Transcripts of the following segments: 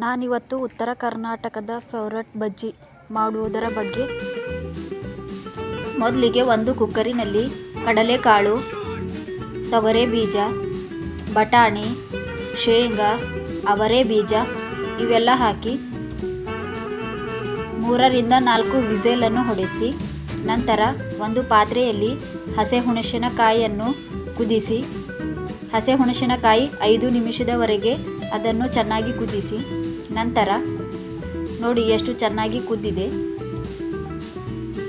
ನಾನಿವತ್ತು ಉತ್ತರ ಕರ್ನಾಟಕದ ಫೇವ್ರೆಟ್ ಬಜ್ಜಿ ಮಾಡುವುದರ ಬಗ್ಗೆ. ಮೊದಲಿಗೆ ಒಂದು ಕುಕ್ಕರಿನಲ್ಲಿ ಕಡಲೆಕಾಳು ತೊಗರೆ ಬೀಜ ಬಟಾಣಿ, ಶೇಂಗಾ ಅವರೆ ಬೀಜ ಇವೆಲ್ಲ ಹಾಕಿ ಮೂರರಿಂದ ನಾಲ್ಕು ವಿಸೇಲನ್ನು ಹೊಡೆಸಿ, ನಂತರ ಒಂದು ಪಾತ್ರೆಯಲ್ಲಿ ಹಸೆ ಹುಣಸಿನಕಾಯಿಯನ್ನು ಕುದಿಸಿ, ಹಸೆ ಹುಣಸಿನಕಾಯಿ ಐದು ನಿಮಿಷದವರೆಗೆ ಅದನ್ನು ಚೆನ್ನಾಗಿ ಕುದಿಸಿ, ನಂತರ ನೋಡಿ ಎಷ್ಟು ಚೆನ್ನಾಗಿ ಕುದ್ದಿದೆ.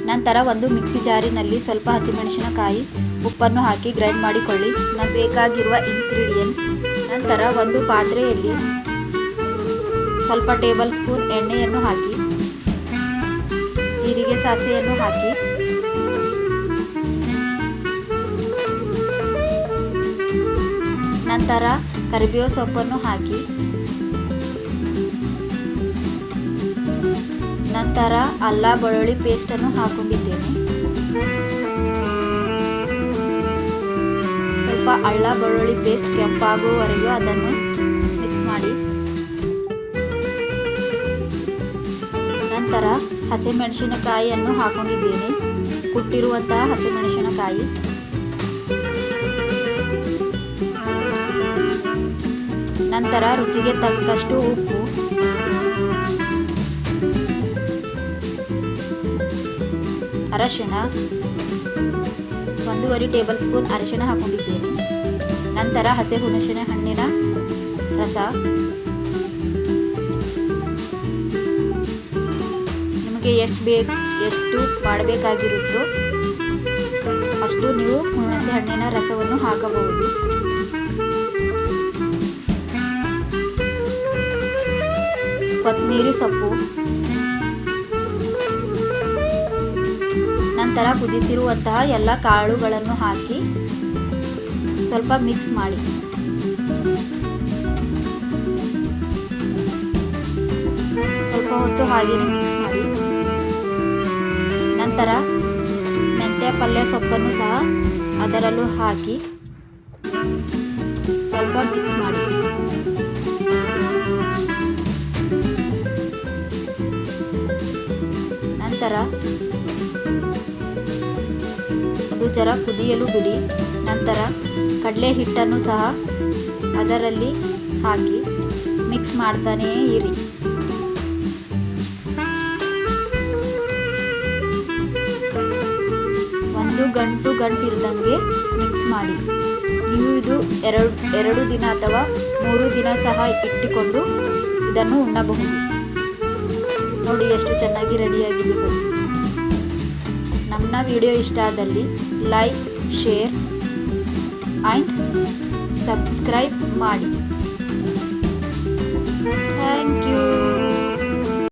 ನಂತರ ಒಂದು ಮಿಕ್ಸಿ ಜಾರಿನಲ್ಲಿ ಸ್ವಲ್ಪ ಹಸಿಮೆಣಸಿನಕಾಯಿ ಉಪ್ಪನ್ನು ಹಾಕಿ ಗ್ರೈಂಡ್ ಮಾಡಿಕೊಳ್ಳಿ. ನಮಗೆ ಬೇಕಾಗಿರುವ ಇಂಗ್ರೀಡಿಯೆಂಟ್ಸ್ ನಂತರ ಒಂದು ಪಾತ್ರೆಯಲ್ಲಿ ಸ್ವಲ್ಪ ಟೇಬಲ್ ಸ್ಪೂನ್ ಎಣ್ಣೆಯನ್ನು ಹಾಕಿ, ಜೀರಿಗೆ ಸಾಸೆಯನ್ನು ಹಾಕಿ ನಂತರ ಕರಿಬೇವು ಸೊಪ್ಪನ್ನು ಹಾಕಿ. ನಂತರ ಅಲ್ಲ ಬೆಳ್ಳುಳ್ಳಿ ಪೇಸ್ಟನ್ನು ಹಾಕೊಂಡಿದ್ದೇನೆ. ಸ್ವಲ್ಪ ಅಳ್ಳ ಬೆಳ್ಳುಳ್ಳಿ ಪೇಸ್ಟ್ ಕೆಂಪಾಗುವವರೆಗೂ ಅದನ್ನು ಮಿಕ್ಸ್ ಮಾಡಿ. ನಂತರ ಹಸಿಮೆಣಸಿನಕಾಯಿಯನ್ನು ಹಾಕೊಂಡಿದ್ದೇನೆ. ಕುಟ್ಟಿರುವಂತಹ ಹಸಿಮೆಣಸಿನಕಾಯಿ. ನಂತರ ರುಚಿಗೆ ತಕ್ಕಷ್ಟು ಉಪ್ಪು. ಅರಶಿಣ. ಒಂದೂವರೆ ಟೇಬಲ್ ಸ್ಪೂನ್ ಅರಶಿಣ ಹಾಕೊಂಡಿದ್ದೇನೆ. ನಂತರ ಹಸಿ ಹುಣಸಿನ ಹಣ್ಣಿನ ರಸ. ನಿಮಗೆ ಎಷ್ಟು ಬೇಕು, ಎಷ್ಟು ಮಾಡಬೇಕಾಗಿರುತ್ತೋ ಅಷ್ಟು ನೀವು ಹುಣಸೆ ಹಣ್ಣಿನ ರಸವನ್ನು ಹಾಕಬಹುದು. ಕೊತ್ತಂಬರಿ ಸೊಪ್ಪು. ನಂತರ ಕುದಿಸಿರುವಂತಹ ಎಲ್ಲ ಕಾಳುಗಳನ್ನು ಹಾಕಿ ಸ್ವಲ್ಪ ಮಿಕ್ಸ್ ಮಾಡಿ. ಸ್ವಲ್ಪ ಹೊತ್ತು ಹಾಗೆಯೇ ಮಿಕ್ಸ್ ಮಾಡಿ. ನಂತರ ಮೆಂತ್ಯ ಪಲ್ಯ ಸೊಪ್ಪನ್ನು ಸಹ ಅದರಲ್ಲೂ ಹಾಕಿ ಸ್ವಲ್ಪ ಮಿಕ್ಸ್ ಮಾಡಿ. ನಂತರ ಅದು ಜರ ಕುದಿಯಲು ಬಿಡಿ. ನಂತರ ಕಡಲೆ ಹಿಟ್ಟನ್ನು ಸಹ ಅದರಲ್ಲಿ ಹಾಕಿ ಮಿಕ್ಸ್ ಮಾಡ್ತಾನೇ ಇರಿ. ಒಂದು ಗಂಟು ಗಂಟು ಇಲ್ದಂಗೆ ಮಿಕ್ಸ್ ಮಾಡಿ. ನೀವು ಇದು ಎರಡು ಎರಡು ದಿನ ಅಥವಾ ಮೂರು ದಿನ ಸಹ ಇಟ್ಟುಕೊಂಡು ಇದನ್ನು ಉಣ್ಣಬಹುದು. ನೋಡಿ ಎಷ್ಟು ಚೆನ್ನಾಗಿ ರೆಡಿಯಾಗಿದೆ ಬಜ್ಜಿ ನಮ್ಮ ವಿಡಿಯೋ ಇಷ್ಟ ಆದಲ್ಲಿ ಲೈಕ್ ಶೇರ್ ಆ್ಯಂಡ್ ಸಬ್ಸ್ಕ್ರೈಬ್ ಮಾಡಿ.